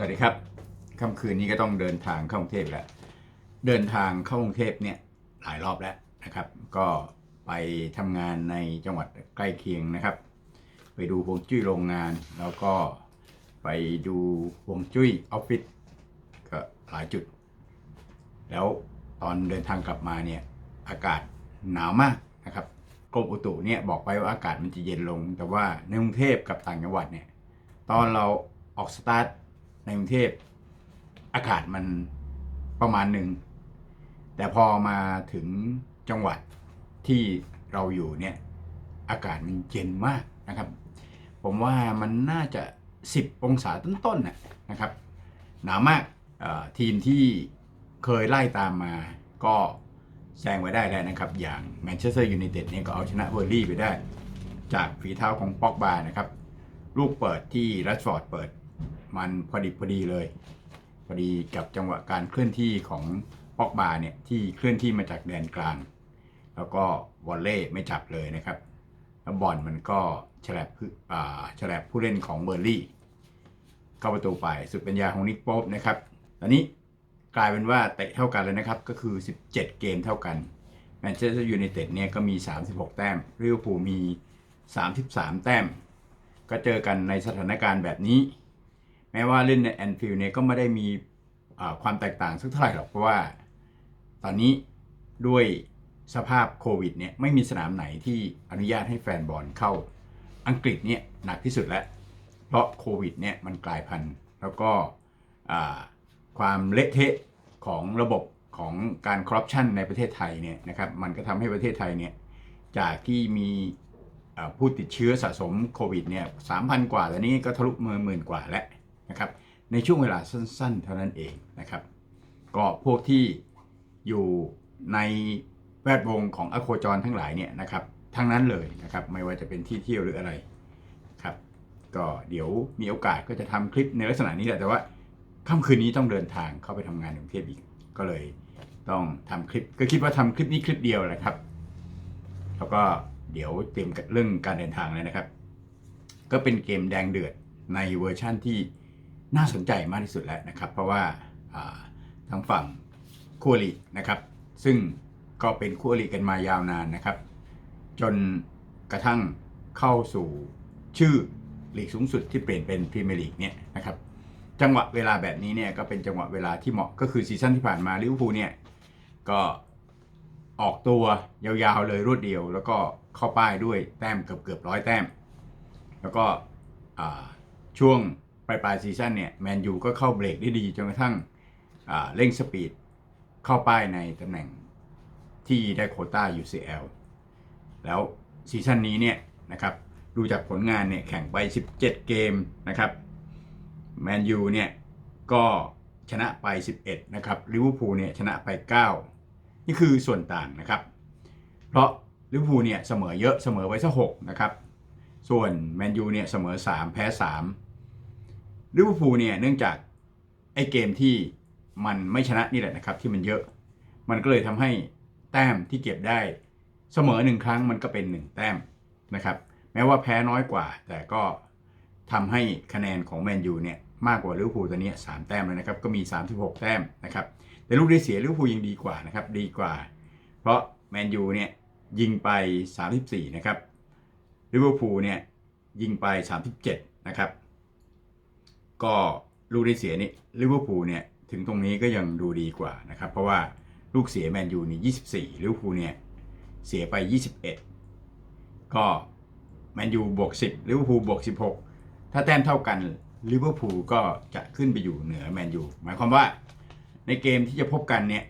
สวัสดีครับค่ำคืนนี้ก็ต้องเดินทางเข้ากรุงเทพแล้ว เดินทางเข้ากรุงเทพเนี่ยหลายรอบแล้วนะครับ ก็ไปทำงานในจังหวัดใกล้เคียงนะครับ ไปดูฮวงจุ้ยโรงงาน แล้วก็ไปดูฮวงจุ้ยออฟฟิศก็หลายจุด แล้วตอนเดินทางกลับมาเนี่ยอากาศหนาวมากนะครับกรมอุตุเนี่ยบอกไปว่าอากาศมันจะเย็นลง แต่ว่าในกรุงเทพกับต่างจังหวัดเนี่ยตอนเราออกสตาร์ท ในกรุงเทพอากาศมันประมาณหนึ่ง แต่พอมาถึงจังหวัดที่เราอยู่เนี่ย อากาศมันเย็นมากนะครับ ผมว่ามันน่าจะ 10 องศาต้นๆนนะครับ หนาวมากทีมที่เคยไล่ตามมาก็แซงไว้ได้แล้วนะครับ อย่างแมนเชสเตอร์ยูไนเต็ดเนี่ยก็เอาชนะเบอร์ลี่ไปได้ จากฝีเท้าของป็อกบานะครับ ลูกเปิดที่รัชฟอร์ดเปิด มันพอดีพอดีเลย พอดีกับจังหวะการเคลื่อนที่ของปอกบาเนี่ยที่เคลื่อนที่มาจากแดนกลาง แล้วก็วอลเล่ไม่จับเลยนะครับแล้วบอลมันก็ฉลับฉลับผู้เล่นของเบอร์ลี่ เข้าประตูไปสุดปัญญาของนิกโป๊ปนะครับตอนนี้กลายเป็นว่าเตะเท่ากันเลยนะครับ ก็คือ 17 เกมเท่ากันแมนเชสเตอร์ยูไนเต็ดเนี่ยก็มี 36 แต้มลิเวอร์พูลมี 33 แต้ม ก็เจอกันในสถานการณ์แบบนี้ ม้ว่าเล่นในแอนฟิลเนี่ยก็ไม่ได้มีความแตกต่างสักเท่าไหร่หรอกเพราะว่า ตอนนี้ด้วยสภาพโควิดเนี่ยไม่มีสนามไหนที่อนุญาตให้แฟนบอลเข้าอังกฤษเนี่ยหนักที่สุดแล้ว เพราะโควิดเนี่ยมันกลายพันธุ์แล้วก็ความเละเทะของระบบของการคอร์รัปชันในประเทศไทยเนี่ยนะครับมันก็ทำให้ประเทศไทยเนี่ยจากที่มีผู้ติดเชื้อสะสมโควิดเนี่ยสามพันกว่าแต่นี้ก็ทะลุมือหมื่นกว่าแล้ว นะครับในช่วงเวลาสั้นๆ เท่านั้นเองนะครับ ก็พวกที่อยู่ในแวดวงของอโคจรทั้งหลายเนี่ยนะครับทั้งนั้นเลยนะครับไม่ว่าจะเป็นที่เที่ยวหรืออะไรครับก็เดี๋ยวมีโอกาสก็จะทำคลิปในลักษณะนี้แหละแต่ว่าค่ำคืนนี้ต้องเดินทางเข้าไปทำงานในกรุงเทพอีกก็เลยต้องทำคลิปก็คิดว่าทำคลิปนี้คลิปเดียวแหละครับ แล้วก็เดี๋ยวเตรียมเรื่องการเดินทางเลยนะครับ ก็เป็นเกมแดงเดือดในเวอร์ชั่นที่ น่าสนใจมากที่สุดแล้วนะครับ เพราะว่าทางฝั่งคู่อรินะครับ ซึ่งก็เป็นคู่อริกันมายาวนานนะครับ จนกระทั่งเข้าสู่ชื่อลีกสูงสุดที่เปลี่ยนเป็นพรีเมียร์ลีกเนี่ยนะครับจังหวะเวลาแบบนี้เนี่ยก็เป็นจังหวะเวลาที่เหมาะก็คือซีซั่นที่ผ่านมาลิเวอร์พูลเนี่ยก็ออกตัวยาวๆเลยรวดเดียว แล้วก็เข้าป้ายด้วยแต้มเกือบเกือบร้อยแต้ม แล้วก็ช่วง ปลายปลายซีซั่นเนี่ยแมนยูก็เข้าเบรกได้ดีจนกระทั่งเร่งสปีดเข้าป้ายในตำแหน่งที่ได้โคต้า UCL แล้วซีซั่นนี้เนี่ยนะครับดูจากผลงานเนี่ยแข่งไป 17 เกมนะครับแมนยูเนี่ยก็ชนะไป 11 นะครับลิเวอร์พูลเนี่ยชนะไป 9 นี่คือส่วนต่างนะครับ เพราะลิเวอร์พูลเนี่ยเสมอเยอะเสมอไว้สักหกนะครับ ส่วนแมนยูเนี่ยเสมอ 3 แพ้ 3 ลิเวอร์พูลเนี่ยเนื่องจากไอ้เกมที่มันไม่ชนะนี่แหละนะครับ ที่มันเยอะ มันก็เลยทำให้แต้มที่เก็บได้เสมอหนึ่งครั้งมันก็เป็น1แต้มนะครับ แม้ว่าแพ้น้อยกว่า แต่ก็ทำให้คะแนนของแมนยูเนี่ยมากกว่าลิเวอร์พูลตอนนี้3แต้มเลยนะครับ ก็มี 36 แต้มนะครับ แต่ลูกได้เสียลิเวอร์พูลยังดีกว่านะครับ ดีกว่า เพราะแมนยูเนี่ยยิงไป 34 นะครับลิเวอร์พูลเนี่ยยิงไป 37 นะครับ ก็ลูกได้เสียนี่ลิเวอร์พูลเนี่ยถึงตรงนี้ก็ยังดูดีกว่านะครับ เพราะว่าลูกเสียแมนยูนี่ 24 ลิเวอร์พูลเนี่ยเสียไป 21 ก็แมนยูบวก 10 ลิเวอร์พูลบวก 16 ถ้าแต้มเท่ากันลิเวอร์พูลก็จะขึ้นไปอยู่เหนือแมนยูหมายความว่าในเกมที่จะพบกันเนี่ย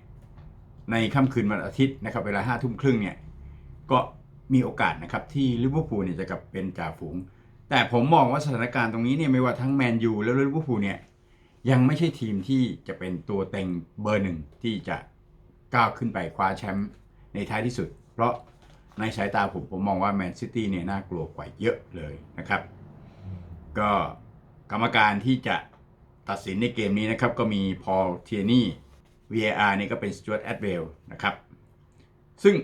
ในค่ำคืนวันอาทิตย์นะครับเวลาห้าทุ่มครึ่งเนี่ยก็มีโอกาสนะครับที่ลิเวอร์พูลเนี่ยจะกลับเป็นจ่าฝูง แต่ผมมองว่าสถานการณ์ตรงนี้เนี่ยไม่ว่าทั้งแมนยูแล้วลิเวอร์พูลเนี่ยยังไม่ใช่ทีมที่จะเป็นตัวเต็งเบอร์หนึ่งที่จะก้าวขึ้นไปคว้าแชมป์ในท้ายที่สุด เพราะในสายตาผมผมมองว่าแมนซิตี้เนี่ยน่ากลัวกว่าเยอะเลยนะครับ ก็กรรมการที่จะตัดสินในเกมนี้นะครับ ก็มีพอลเทียนี่ VAR นี่ก็เป็นสจ u ตแอดเวลนะครับ ซึ่ง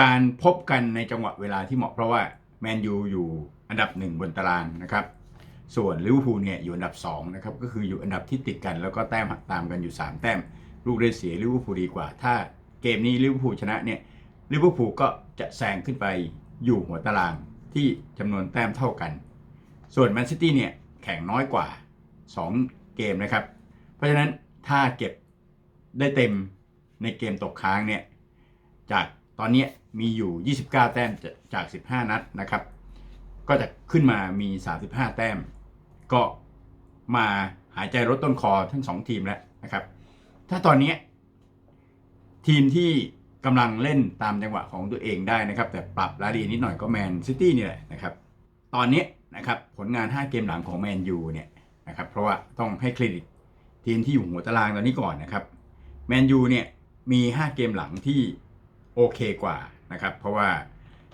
การพบกันในจังหวะเวลาที่เหมาะเพราะว่าแมนยูอยู่ อันดับหนึ่งบนตารางนะครับ ส่วนลิเวอร์พูลเนี่ยอยู่อันดับ2นะครับก็คืออยู่อันดับที่ติดกัน แล้วก็แต้มหักตามกันอยู่ 3 แต้ม ลูกได้เสียลิเวอร์พูลดีกว่า ถ้าเกมนี้ลิเวอร์พูลชนะเนี่ยลิเวอร์พูลก็จะแซงขึ้นไปอยู่หัวตารางที่จำนวนแต้มเท่ากัน ส่วนแมนซิตี้เนี่ยแข่งน้อยกว่า 2 เกมนะครับ เพราะฉะนั้นถ้าเก็บได้เต็มในเกมตกค้างเนี่ยจากตอนนี้มีอยู่ 29 แต้มจาก 15 นัดนะครับ ก็จะขึ้นมามี 35 แต้ม ก็มาหายใจรถต้นคอทั้งสองทีมแล้วนะครับ ถ้าตอนนี้ทีมที่กำลังเล่นตามจังหวะของตัวเองได้นะครับ แต่ปรับรายละเอียดนิดหน่อยก็แมนซิตี้นี่แหละนะครับ ตอนนี้นะครับผลงาน 5 เกมหลังของแมนยูเนี่ยนะครับเพราะว่าต้องให้เครดิตทีมที่อยู่หัวตารางตอนนี้ก่อนนะครับแมนยูเนี่ยมี 5 เกมหลังที่โอเคกว่านะครับ เพราะว่า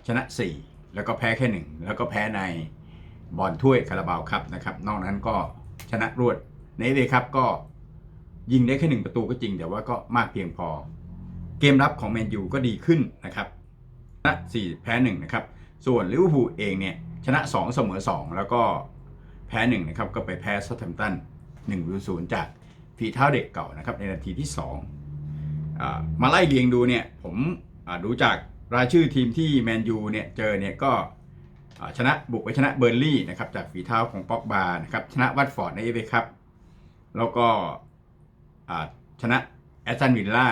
ชนะ 4 แล้วก็แพ้แค่1แล้วก็แพ้ในบอลถ้วยคาราบาวครับนะครับ นอกนั้นก็ชนะรวดในเอครับก็ยิงได้แค่หนึ่งประตูก็จริง แต่ว่าก็มากเพียงพอ เกมรับของแมนยูก็ดีขึ้นนะครับชนะ4แพ้1นะครับ ส่วนลิเวอร์พูลเองเนี่ยชนะ2เสมอ2แล้วก็แพ้1นะครับก็ไปแพ้ซัตแฮมตัน1ประตู0จากฝีเท้าเด็กเก่านะครับในนาทีที่2อ่ามาไล่เรียงดูเนี่ยผมดูจาก รายชื่อทีมที่แมนยูเนี่ยเจอเนี่ยก็ชนะบุกไปชนะเบอร์ลี่นะครับจากฝีเท้าของป็อกบานะครับชนะวัตฟอร์ดในเอฟเอครับแล้วก็ชนะแอสตันวิลล่า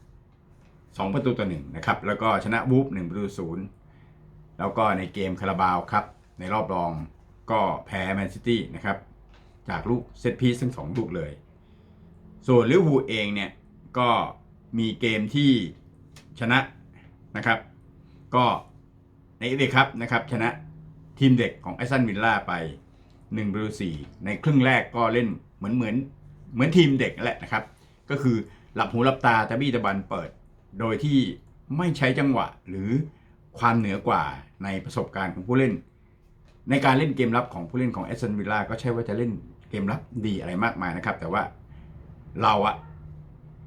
2ประตูต่อหนึ่งนะครับแล้วก็ชนะวูฟ1ประตูศูนย์แล้วก็ในเกมคาราบาวครับในรอบรองก็แพ้แมนซิตี้นะครับจากลูกเซตพีซทั้งสองลูกเลย ส่วนลิเวอร์พูลเองเนี่ยก็มีเกมที่ชนะ นะครับ ก็ในเอฟเอครับนะครับชนะทีมเด็กของไอซันวิลล่าไป1ประตู4ในครึ่งแรกก็เล่นเหมือนเหมือนเหมือนทีมเด็กแหละนะครับ ก็คือหลับหูหลับตาตะบี้ตะบันเปิด โดยที่ไม่ใช้จังหวะหรือความเหนือกว่าในประสบการณ์ของผู้เล่น ในการเล่นเกมรับของผู้เล่นของแอสตันวิลล่าก็ใช่ว่าจะเล่นเกมรับดีอะไรมากมายนะครับ แต่ว่าเราอะ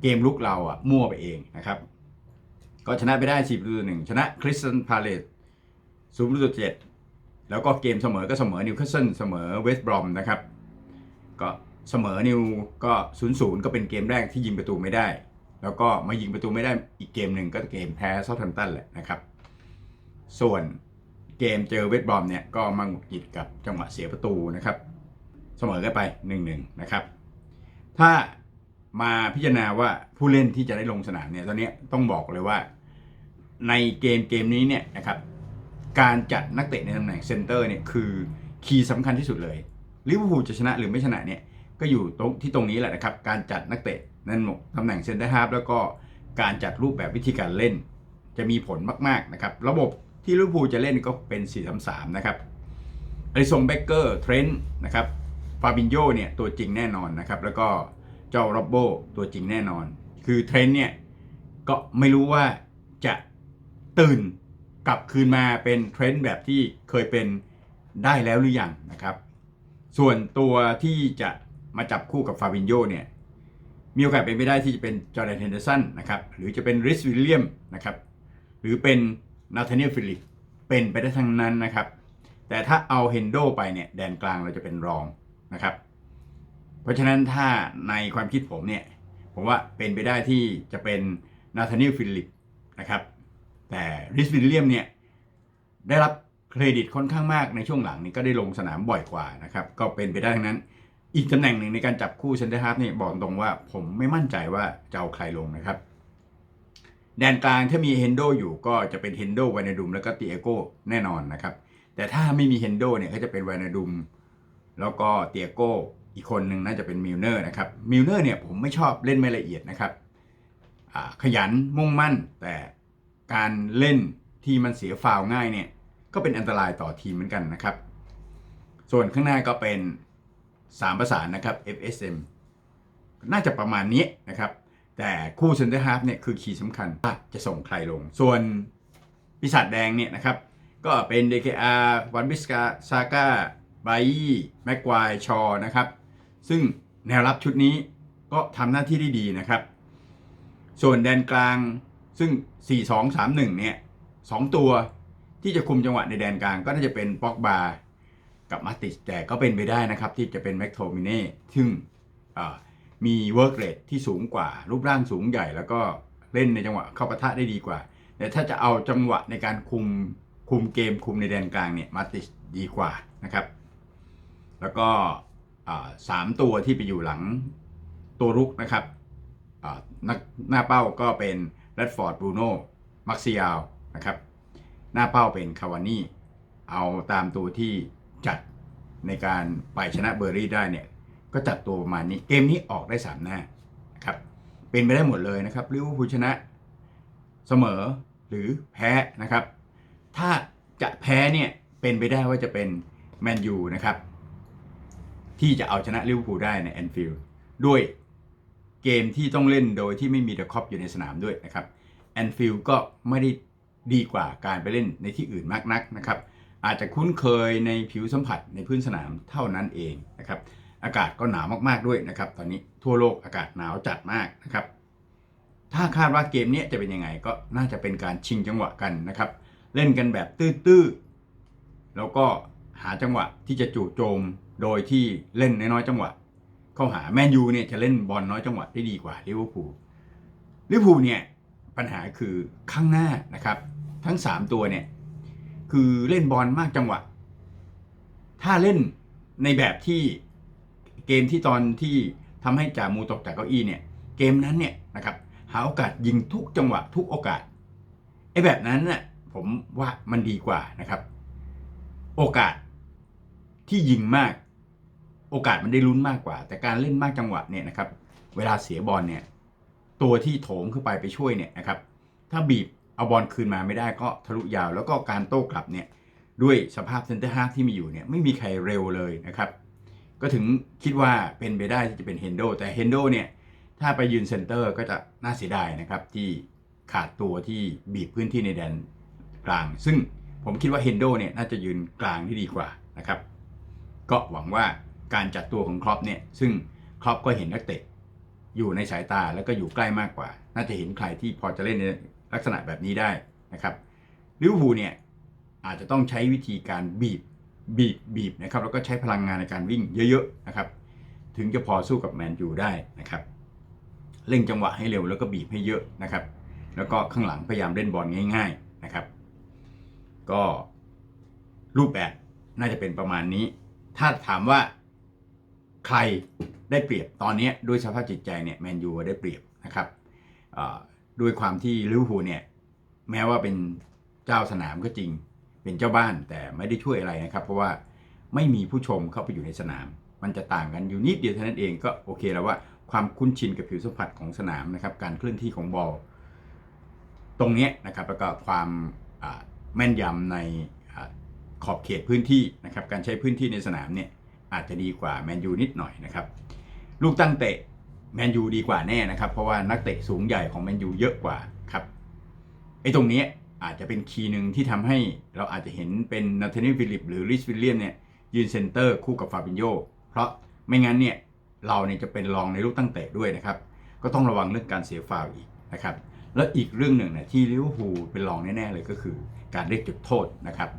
เกมลุกเราอะมั่วไปเองนะครับ ก็ชนะไปได้4ประตูหนึ่งชนะคริสตันพาเลตศูนย์ประตูเจ็ดแล้วก็เกมเสมอก็เสมอนิวคาสเซิลเสมอเวสต์บรอมนะครับ ก็เสมอนิวก็0ูนย์ศูนย์ก็เป็นเกมแรกที่ยิงประตูไม่ได้ แล้วก็มายิงประตูไม่ได้อีกเกมหนึ่งก็เกมแพ้เซาท์แฮมป์ตันแหละนะครับ ส่วนเกมเจอเวสต์บรอมเนี่ยก็มาหงุดหงิดกับจังหวะเสียประตูนะครับ เสมอกันไป1นึนะครับ ถ้ามาพิจารณาว่าผู้เล่นที่จะได้ลงสนามเนี่ยตอนนี้ต้องบอกเลยว่า ในเกมเกมนี้เนี่ยนะครับการจัดนักเตะในตำแหน่งเซนเตอร์เนี่ยคือคีย์สำคัญที่สุดเลยลิเวอร์พูลจะชนะหรือไม่ชนะเนี่ยก็อยู่ตรงที่ตรงนี้แหละนะครับ การจัดนักเตะนั่นตำแหน่งเซนเตอร์ฮาร์ฟแล้วก็การจัดรูปแบบวิธีการเล่น จะมีผลมากๆนะครับ ระบบที่ลิเวอร์พูลจะเล่นก็เป็น 4-3-3 นะครับอริซงเบเกอร์เทรนต์นะครับฟาบินโยเนี่ยตัวจริงแน่นอนนะครับ แล้วก็เจ้าโรบโบตัวจริงแน่นอน คือเทรนต์เนี่ยก็ไม่รู้ว่าจะ ตื่นกลับคืนมาเป็นเทรนด์แบบที่เคยเป็นได้แล้วหรือยังนะครับ ส่วนตัวที่จะมาจับคู่กับฟาบินโยเนี่ยมีโอกาสเป็นไปได้ที่จะเป็นจอร์แดนเฮนเดอร์สันนะครับหรือจะเป็นริสวิลเลียมนะครับหรือเป็นนาธานีลฟิลิปเป็นไปได้ทั้งนั้นนะครับ แต่ถ้าเอาเฮนโดไปเนี่ยแดนกลางเราจะเป็นรองนะครับ เพราะฉะนั้นถ้าในความคิดผมเนี่ยผมว่าเป็นไปได้ที่จะเป็นนาธานีลฟิลิปนะครับ แต่ริสวิลเลียมเนี่ยได้รับเครดิตค่อนข้างมากในช่วงหลังนี้ก็ได้ลงสนามบ่อยกว่านะครับก็เป็นไปได้ทั้งนั้น อีกตำแหน่งหนึ่งในการจับคู่เซนเตอร์ฮาร์ฟนี่บอกตรงว่าผมไม่มั่นใจว่าจะเอาใครลงนะครับ แดนกลางถ้ามีเฮนโดอยู่ก็จะเป็นเฮนโดวานาดุมแล้วก็ตีเอโก้แน่นอนนะครับแต่ถ้าไม่มีเฮนโดเนี่ยก็จะเป็นวานาดุมแล้วก็เตียโก้อีกคนหนึ่งน่าจะเป็นมิลเนอร์นะครับมิลเนอร์เนี่ยผมไม่ชอบเล่นไม่ละเอียดนะครับขยันมุ่งมั่นแต่ การเล่นที่มันเสียฟาวง่ายเนี่ยก็เป็นอันตรายต่อทีมเหมือนกันนะครับ ส่วนข้างหน้าก็เป็น 3 ประสานนะครับ FSM น่าจะประมาณนี้นะครับ แต่คู่เซนเตอร์ฮาร์ฟเนี่ยคือคีย์สำคัญว่าจะส่งใครลง ส่วนปีศาจแดงเนี่ยนะครับก็เป็น DKR วันบิสกาซาก้าไบแม็กควายชอนะครับ ซึ่งแนวรับชุดนี้ก็ทำหน้าที่ได้ดีนะครับ ส่วนแดนกลาง ซึ่ง 4-2-3-1 เนี่ย2ตัวที่จะคุมจังหวะในแดนกลางก็น่าจะเป็นป็อกบากับมาติชแต่ก็เป็นไปได้นะครับ ที่จะเป็นแม็กโทมิเน่ซึ่งมีเวิร์กเรทที่สูงกว่า รูปร่างสูงใหญ่ แล้วก็เล่นในจังหวะเข้าปะทะได้ดีกว่า แต่ถ้าจะเอาจังหวะในการคุมคุมเกมคุมในแดนกลางเนี่ยมาติชดีกว่านะครับ แล้วก็สามตัวที่ไปอยู่หลังตัวรุกนะครับหน้าเป้าก็เป็น แรดฟอร์ดบรูโน่มักซิยาลนะครับหน้าเป้าเป็นคาวานี่เอาตามตัวที่จัดในการไปชนะเบอร์รี่ได้เนี่ยก็จัดตัวประมาณนี้เกมนี้ออกได้ 3 หน้านะครับเป็นไปได้หมดเลยนะครับลิเวอร์พูลชนะเสมอหรือแพ้นะครับ ถ้าจะแพ้เนี่ยเป็นไปได้ว่าจะเป็นแมนยูนะครับที่จะเอาชนะลิเวอร์พูลได้ในแอนฟิลด์ด้วย เกมที่ต้องเล่นโดยที่ไม่มีเดอะคอปอยู่ในสนามด้วยนะครับแอนฟิลก็ไม่ได้ดีกว่าการไปเล่นในที่อื่นมากนักนะครับ อาจจะคุ้นเคยในผิวสัมผัสในพื้นสนามเท่านั้นเองนะครับ อากาศก็หนาวมากๆด้วยนะครับ ตอนนี้ทั่วโลกอากาศหนาวจัดมากนะครับ ถ้าคาดว่าเกมนี้จะเป็นยังไงก็น่าจะเป็นการชิงจังหวะกันนะครับ เล่นกันแบบตื้อๆแล้วก็หาจังหวะที่จะจู่โจมโดยที่เล่นน้อยๆจังหวะ เข้าหาแมนยูเนี่ยจะเล่นบอลน้อยจังหวะได้ดีกว่าลิเวอร์พูลลิเวอร์พูลเนี่ยปัญหาคือข้างหน้านะครับ ทั้ง 3 ตัวเนี่ยคือเล่นบอลมากจังหวะ ถ้าเล่นในแบบที่เกมที่ตอนที่ทำให้จ่ามูตกจากเก้าอี้เนี่ยเกมนั้นเนี่ยนะครับหาโอกาสยิงทุกจังหวะทุกโอกาสไอ้แบบนั้นน่ะผมว่ามันดีกว่านะครับ โอกาสที่ยิงมาก โอกาสมันได้ลุ้นมากกว่า แต่การเล่นมากจังหวะเนี่ยนะครับ เวลาเสียบอลเนี่ย ตัวที่โถมเข้าไปไปช่วยเนี่ยนะครับ ถ้าบีบเอาบอลคืนมาไม่ได้ก็ทะลุยาว แล้วก็การโต้กลับเนี่ยด้วยสภาพเซนเตอร์ฮาร์ฟที่มีอยู่เนี่ยไม่มีใครเร็วเลยนะครับ ก็ถึงคิดว่าเป็นไปได้ที่จะเป็นเฮนโดแต่เฮนโดเนี่ยถ้าไปยืนเซนเตอร์ก็จะน่าเสียดายนะครับ ที่ขาดตัวที่บีบพื้นที่ในแดนกลาง ซึ่งผมคิดว่าเฮนโดเนี่ยน่าจะยืนกลางที่ดีกว่านะครับ ก็หวังว่า การจัดตัวของครอปเนี่ยซึ่งครอปก็เห็นนักเตะอยู่ในสายตาแล้วก็อยู่ใกล้มากกว่า น่าจะเห็นใครที่พอจะเล่นในลักษณะแบบนี้ได้นะครับลิเวอร์พูลเนี่ยอาจจะต้องใช้วิธีการบีบบีบบีบนะครับแล้วก็ใช้พลังงานในการวิ่งเยอะๆนะครับถึงจะพอสู้กับแมนยูได้นะครับเร่งจังหวะให้เร็วแล้วก็บีบให้เยอะนะครับ แล้วก็ข้างหลังพยายามเล่นบอลง่าย ๆนะครับ ก็รูปแบบน่าจะเป็นประมาณนี้ ถ้าถามว่า ใครได้เปรียบตอนนี้ด้วยสภาพจิตใจเนี่ยแมนยูได้เปรียบนะครับด้วยความที่ลิเวอร์พูลเนี่ยแม้ว่าเป็นเจ้าสนามก็จริง เป็นเจ้าบ้านแต่ไม่ได้ช่วยอะไรนะครับ เพราะว่าไม่มีผู้ชมเข้าไปอยู่ในสนาม มันจะต่างกันอยู่นิดเดียวเท่านั้นเองก็โอเคแล้วว่าความคุ้นชินกับผิวสัมผัสของสนามนะครับ การเคลื่อนที่ของบอลตรงนี้นะครับแล้วก็ความแม่นยำในอขอบเขตพื้นที่นะครับ การใช้พื้นที่ในสนามเนี่ย อาจจะดีกว่าแมนยูนิดหน่อยนะครับลูกตั้งเตะแมนยูดีกว่าแน่นะครับ เพราะว่านักเตะสูงใหญ่ของแมนยูเยอะกว่าครับไอ้ตรงนี้อาจจะเป็นคีย์หนึ่งที่ทำให้เราอาจจะเห็นเป็นนาธานีฟิลิปหรือริชวิลเลียมเนี่ยยืนเซนเตอร์คู่กับฟาบินโยเพราะไม่งั้นเนี่ยเราเนี่ยจะเป็นรองในลูกตั้งเตะด้วยนะครับ ก็ต้องระวังเรื่องการเสียฟาวล์อีกนะครับ แล้วอีกเรื่องหนึ่งเนี่ยที่ลิเวอร์พูลเป็นรองแน่ๆเลยก็คือ การเรียกจุดโทษนะครับ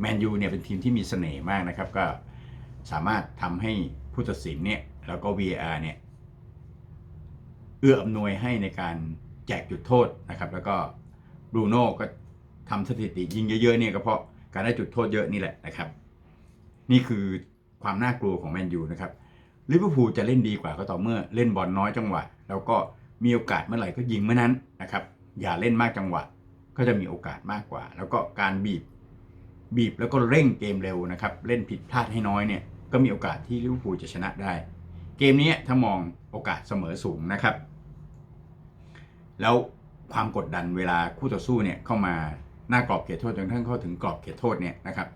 แมนยูเนี่ยเป็นทีมที่มีเสน่ห์มากนะครับก็ สามารถทำให้ผู้ตัดสินเนี่ยแล้วก็ VAR เนี่ยเอื้ออำนวยให้ในการแจกจุดโทษนะครับ แล้วก็บรูโน่ก็ทำสถิติยิงเยอะๆเนี่ยก็เพราะการได้จุดโทษเยอะนี่แหละนะครับ นี่คือความน่ากลัวของแมนยูนะครับลิเวอร์พูลจะเล่นดีกว่าก็ต่อเมื่อเล่นบอลน้อยจังหวะ แล้วก็มีโอกาสเมื่อไหร่ก็ยิงเมื่อนั้นนะครับ อย่าเล่นมากจังหวะ ก็จะมีโอกาสมากกว่า แล้วก็การบีบ บีบแล้วก็เร่งเกมเร็วนะครับ เล่นผิดพลาดให้น้อยเนี่ย ก็มีโอกาสที่ลิเวอร์พูลจะชนะได้ เกมนี้ถ้ามองโอกาสเสมอสูงนะครับ แล้วความกดดันเวลาคู่ต่อสู้เนี่ยเข้ามาหน้ากรอบเขตโทษจนกระทั่งเข้าถึงกรอบเขตโทษเนี่ยนะครับ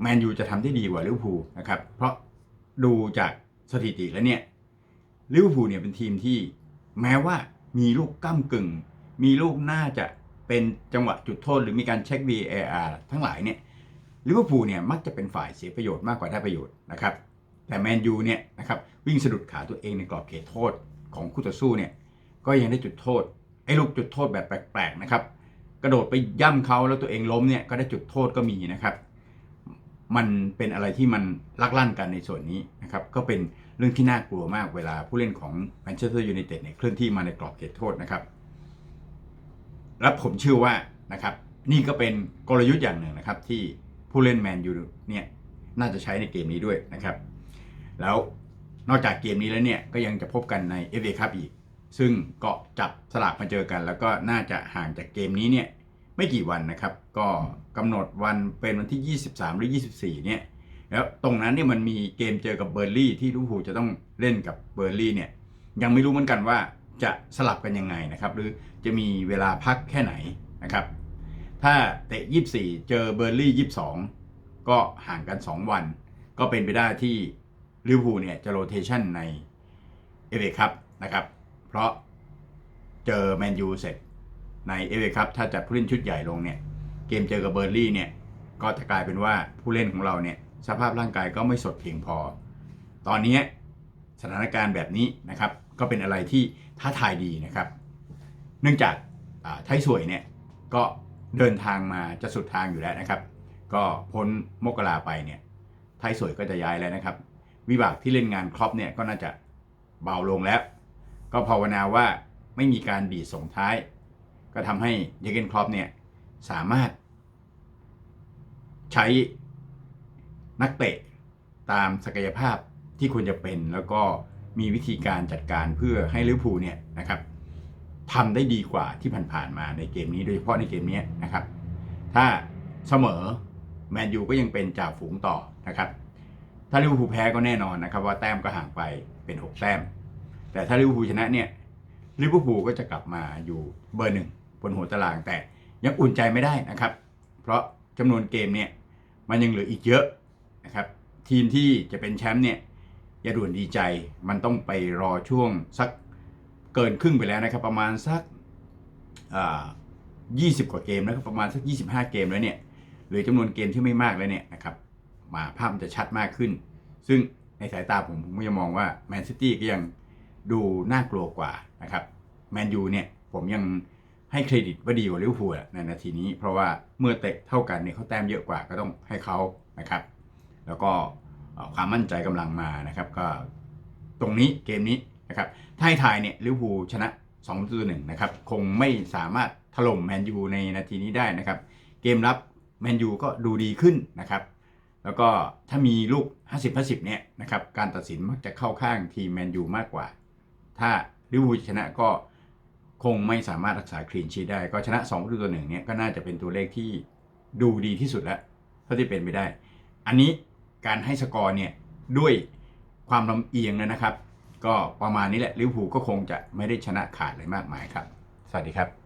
แมนยูจะทำได้ดีกว่าลิเวอร์พูลนะครับเพราะดูจากสถิติแล้วเนี่ยลิเวอร์พูลเนี่ยเป็นทีมที่แม้ว่ามีลูกก้ากึ่ง มีลูกน่าจะเป็นจังหวะจุดโทษ หรือมีการเช็ค VAR ทั้งหลายเนี่ย ลิเวอร์พูลเนี่ยมักจะเป็นฝ่ายเสียประโยชน์มากกว่าได้ประโยชน์นะครับแต่แมนยูเนี่ยนะครับวิ่งสะดุดขาตัวเองในกรอบเขตโทษของคู่ต่อสู้เนี่ยก็ยังได้จุดโทษไอ้ลูกจุดโทษแบบแปลกๆนะครับกระโดดไปย่ำเขาแล้วตัวเองล้มเนี่ยก็ได้จุดโทษก็มีนะครับ มันเป็นอะไรที่มันลักลั่นกันในส่วนนี้นะครับก็เป็นเรื่องที่น่ากลัวมากเวลาผู้เล่นของแมนเชสเตอร์ยูไนเต็ดเนี่ยเคลื่อนที่มาในกรอบเขตโทษนะครับ และผมเชื่อว่านะครับนี่ก็เป็นกลยุทธ์อย่างหนึ่งนะครับที่ ผู้เล่นแมนยูเนี่ยน่าจะใช้ในเกมนี้ด้วยนะครับ แล้วนอกจากเกมนี้แล้วเนี่ยก็ยังจะพบกันใน FA คัพอีก ซึ่งก็จับสลากมาเจอกัน แล้วก็น่าจะห่างจากเกมนี้เนี่ยไม่กี่วันนะครับ ก็กำหนดวันเป็นวันที่ 23 หรือ 24 เนี่ยแล้วตรงนั้นเนี่ยมันมีเกมเจอกับเบอร์ลี่ที่ลิเวอร์พูลจะต้องเล่นกับเบอร์ลี่เนี่ยยังไม่รู้เหมือนกันว่าจะสลับกันยังไงนะครับ หรือจะมีเวลาพักแค่ไหนนะครับ ถ้าเตะ 24 เจอเบอร์ลี่22 ก็ห่างกัน 2 วัน ก็เป็นไปได้ที่ลิเวอร์พูลเนี่ยจะโรเทชันในเอเวคัพนะครับ เพราะเจอแมนยูเสร็จในเอเวคัพถ้าจัดผู้เล่นชุดใหญ่ลงเนี่ย เกมเจอกับเบอร์ลี่เนี่ย ก็จะกลายเป็นว่าผู้เล่นของเราเนี่ย สภาพร่างกายก็ไม่สดเพียงพอ ตอนนี้สถานการณ์แบบนี้นะครับ ก็เป็นอะไรที่ท้าทายดีนะครับ เนื่องจากไทยสวยเนี่ยก็ เดินทางมาจะสุดทางอยู่แล้วนะครับ ก็พ้นมกราไปเนี่ยไทยสวยก็จะย้ายแล้วนะครับ วิบากที่เล่นงานครอปเนี่ยก็น่าจะเบาลงแล้ว ก็ภาวนาว่าไม่มีการบีดส่งท้าย ก็ทำให้เยเกนครอปเนี่ยสามารถ ใช้นักเตะตามศักยภาพที่ควรจะเป็น แล้วก็มีวิธีการจัดการเพื่อให้ลิเวอร์พูลเนี่ยนะครับ ทำได้ดีกว่าที่ผ่านๆมาในเกมนี้โดยเฉพาะในเกมนี้นะครับ ถ้าเสมอแมนยูก็ยังเป็นจ่าฝูงต่อนะครับ ถ้าลิเวอร์พูลแพ้ก็แน่นอนนะครับว่าแต้มก็ห่างไปเป็น 6 แต้ม แต่ถ้าลิเวอร์พูลชนะเนี่ยลิเวอร์พูลก็จะกลับมาอยู่เบอร์หนึ่งบนหัวตารางแต่ยังอุ่นใจไม่ได้นะครับ เพราะจำนวนเกมเนี่ยมันยังเหลืออีกเยอะนะครับ ทีมที่จะเป็นแชมป์เนี่ยอย่าด่วนดีใจมันต้องไปรอช่วงสัก เกินครึ่งไปแล้วนะครับประมาณสักอ่า20กว่าเกมนะครับประมาณสัก 25 เกมแล้วเนี่ยเหลือจำนวนเกมที่ไม่มากแล้วเนี่ยนะครับมาภาพมันจะชัดมากขึ้น ซึ่งในสายตาผมผมก็ยังมองว่าแมนซิตี้ก็ยังดูน่ากลัวกว่านะครับแมนยูเนี่ยผมยังให้เครดิตว่าดีกว่าลิเวอร์พูลในนาทีนี้ เพราะว่าเมื่อเตะเท่ากันเนี่ยเขาแต้มเยอะกว่าก็ต้องให้เขานะครับ แล้วก็ความมั่นใจกำลังมานะครับ ก็ตรงนี้เกมนี้ นะครับถ้าให้ทายเนี่ยลิเวอร์พูลชนะ2ต่อหนึ่งนะครับคงไม่สามารถถล่มแมนยูในนาทีนี้ได้นะครับ เกมรับแมนยูก็ดูดีขึ้นนะครับแล้วก็ถ้ามีลูก 50 50เนี่ยนะครับการตัดสินมักจะเข้าข้างทีมแมนยูมากกว่า ถ้าลิเวอร์พูลชนะก็คงไม่สามารถรักษาคลีนชีได้ ก็ชนะ2ประตูต่อหนึ่งเนี่ยก็น่าจะเป็นตัวเลขที่ดูดีที่สุดแล้วเท่าที่เป็นไปได้ อันนี้การให้สกอร์เนี่ยด้วยความลำเอียงนะครับ ก็ประมาณนี้แหละลิเวอร์พูลก็คงจะไม่ได้ชนะขาดเลยมากมายครับ สวัสดีครับ